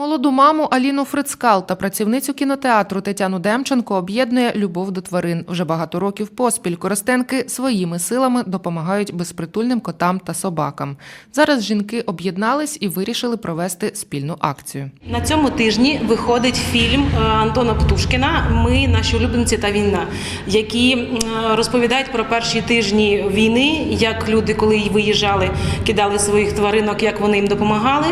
Молоду маму Аліну Фрицкал та працівницю кінотеатру Тетяну Демченко об'єднує любов до тварин. Вже багато років поспіль коростенки своїми силами допомагають безпритульним котам та собакам. Зараз жінки об'єднались і вирішили провести спільну акцію. На цьому тижні виходить фільм е, Антона Птушкіна Ми наші улюбленці та війна, які розповідають про перші тижні війни, як люди, коли виїжджали, кидали своїх тваринок, як вони їм допомагали.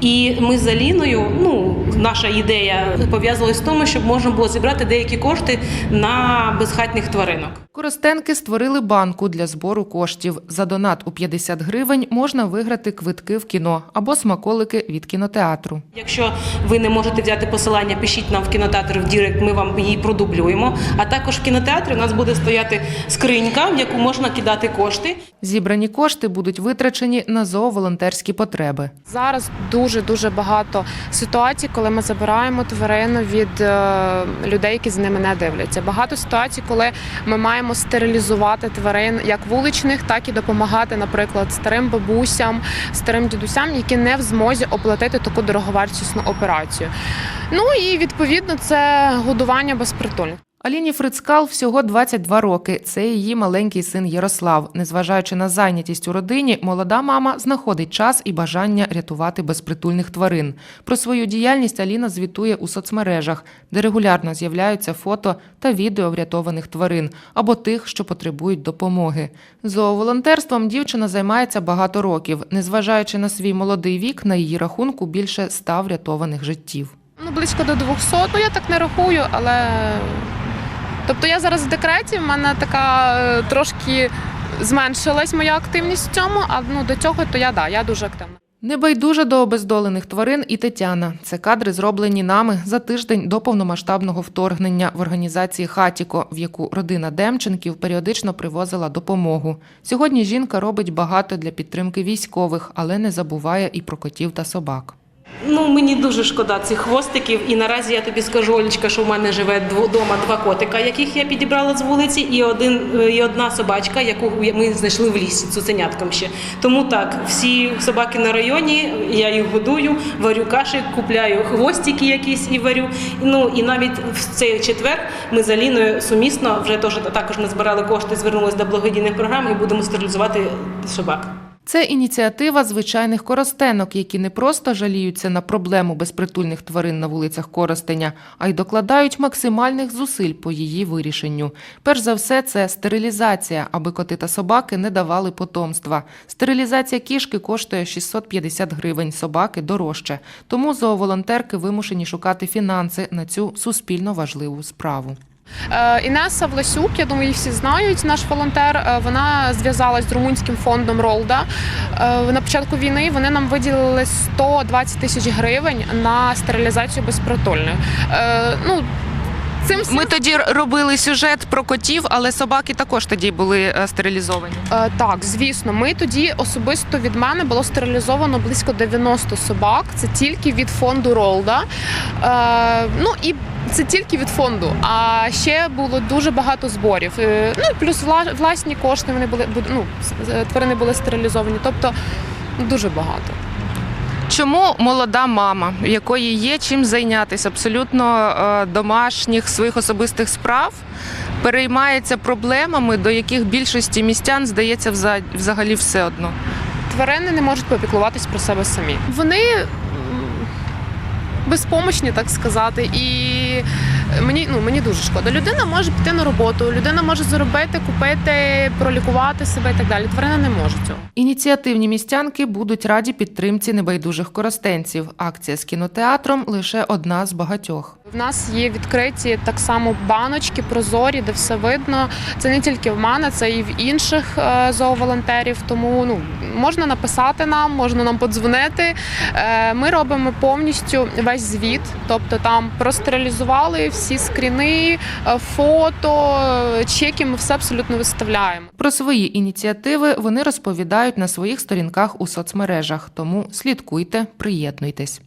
І ми з Аліною, ну наша ідея пов'язувалась в тому, щоб можна було зібрати деякі кошти на безхатніх тваринок. Коростенки створили банку для збору коштів. За донат у 50 гривень можна виграти квитки в кіно або смаколики від кінотеатру. Якщо ви не можете взяти посилання, пишіть нам в кінотеатр в Дірект, ми вам її продублюємо. А також в кінотеатрі у нас буде стояти скринька, в яку можна кидати кошти. Зібрані кошти будуть витрачені на зооволонтерські потреби. Зараз дуже дуже багато ситуацій, коли ми забираємо тварину від е, людей, які з ними не дивляться. Багато ситуацій, коли ми маємо стерилізувати тварин як вуличних, так і допомагати, наприклад, старим бабусям, старим дідусям, які не в змозі оплатити таку дороговартісну операцію. Ну і відповідно це годування безпритульних. Аліні Фрицкал всього 22 роки. Це її маленький син Ярослав. Незважаючи на зайнятість у родині, молода мама знаходить час і бажання рятувати безпритульних тварин. Про свою діяльність Аліна звітує у соцмережах, де регулярно з'являються фото та відео врятованих тварин або тих, що потребують допомоги. Зооволонтерством дівчина займається багато років. Незважаючи на свій молодий вік, на її рахунку більше ста врятованих життів. Ну, близько до 200, ну я так не рахую, але. Тобто я зараз в декреті, в мене така е, трошки зменшилась моя активність в цьому, а ну до цього то я да, я дуже активна. Небайдужа до обездолених тварин і Тетяна. Це кадри, зроблені нами за тиждень до повномасштабного вторгнення в організації Хатіко, в яку родина Демченків періодично привозила допомогу. Сьогодні жінка робить багато для підтримки військових, але не забуває і про котів та собак. Ну мені дуже шкода цих хвостиків. І наразі я тобі скажу, Олечка, що в мене живе вдома два котика, яких я підібрала з вулиці, і один е, і одна собачка, яку ми знайшли в лісі цуценятком ще. Тому так, всі собаки на районі, я їх годую, варю каші, купляю хвостики якісь і варю. Ну і навіть в цей четвер ми з Аліною сумісно вже теж також ми збирали кошти, звернулися до благодійних програм і будемо стерилізувати собак. Це ініціатива звичайних коростенок, які не просто жаліються на проблему безпритульних тварин на вулицях Коростеня, а й докладають максимальних зусиль по її вирішенню. Перш за все, це стерилізація, аби коти та собаки не давали потомства. Стерилізація кішки коштує 650 гривень, собаки дорожче. Тому зооволонтерки вимушені шукати фінанси на цю суспільно важливу справу. Е, Інеса Власюк, я думаю, її всі знають. Наш волонтер. е, Вона зв'язалась з румунським фондом Ролда. Е, На початку війни вони нам виділили 120 тисяч гривень на стерилізацію безпритульних. Ну цим всім Ми тоді робили сюжет про котів, але собаки також тоді були е, стерилізовані. Е, Так, звісно, ми тоді особисто від мене було стерилізовано близько 90 собак. Це тільки від фонду Ролда. Е, ну і це тільки від фонду. А ще було дуже багато зборів. Е, ну і плюс вла- власні кошти вони були ну, тварини були стерилізовані. Тобто ну, дуже багато. Чому молода мама, в якої є чим зайнятися абсолютно е, домашніх своїх особистих справ, переймається проблемами, до яких більшості містян здається взагалі все одно? Тварини не можуть попіклуватись про себе самі. Вони безпомощні, так сказати, і мені ну мені дуже шкода. Людина може піти на роботу, людина може заробити, купити, пролікувати себе і так далі. Тварина не може цього. Ініціативні містянки будуть раді підтримці небайдужих коростенців. Акція з кінотеатром лише одна з багатьох. В нас є відкриті так само баночки, прозорі, де все видно. Це не тільки в мене, це і в інших е, зооволонтерів. Тому ну можна написати нам, можна нам подзвонити. Е, Ми робимо повністю весь звіт, тобто там простерилізували всі скріни, е, фото, чеки. Ми все абсолютно виставляємо. Про свої ініціативи вони розповідають на своїх сторінках у соцмережах. Тому слідкуйте, приєднуйтесь.